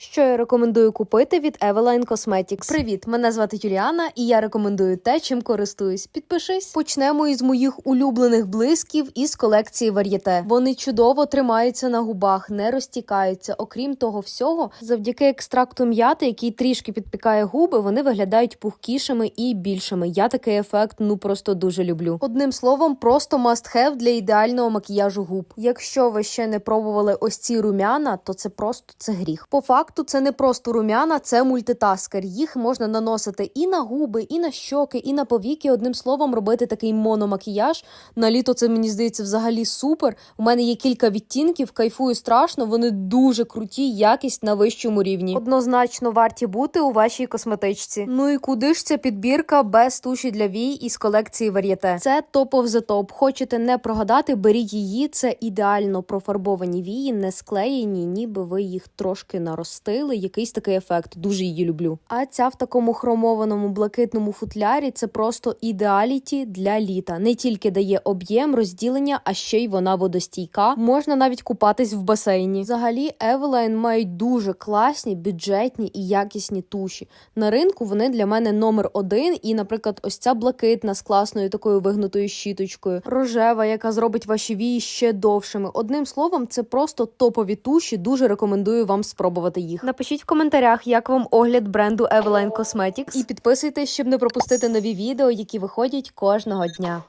Що я рекомендую купити від Eveline Cosmetics? Привіт, мене звати Юліана, і я рекомендую те, чим користуюсь. Підпишись. Почнемо із моїх улюблених блисків із колекції Varieté. Вони чудово тримаються на губах, не розтікаються. Окрім того всього, завдяки екстракту м'яти, який трішки підпікає губи, вони виглядають пухкішими і більшими. Я такий ефект ну просто дуже люблю. Одним словом, просто must have для ідеального макіяжу губ. Якщо ви ще не пробували ось ці румяна, то це просто це гріх. По факту, це не просто румяна, це мультитаскер. Їх можна наносити і на губи, і на щоки, і на повіки. Одним словом, робити такий мономакіяж. На літо це мені здається взагалі супер. У мене є кілька відтінків, кайфую страшно. Вони дуже круті, якість на вищому рівні. Однозначно варті бути у вашій косметичці. Ну і куди ж ця підбірка без туші для вій із колекції Varieté? Це топ of the top. Хочете не прогадати, беріть її. Це ідеально профарбовані вії, не склеєні, ніби ви їх трошки наростили. Якийсь такий ефект. Дуже її люблю. А ця в такому хромованому блакитному футлярі це просто ідеаліті для літа. Не тільки дає об'єм, розділення, а ще й вона водостійка. Можна навіть купатись в басейні. Взагалі, Eveline мають дуже класні, бюджетні і якісні туші. На ринку вони для мене номер один. І, наприклад, ось ця блакитна з класною такою вигнутою щіточкою, рожева, яка зробить ваші вії ще довшими. Одним словом, це просто топові туші. Дуже рекомендую вам спробувати їх. Напишіть в коментарях, як вам огляд бренду Eveline Cosmetics. і підписуйтесь, щоб не пропустити нові відео, які виходять кожного дня.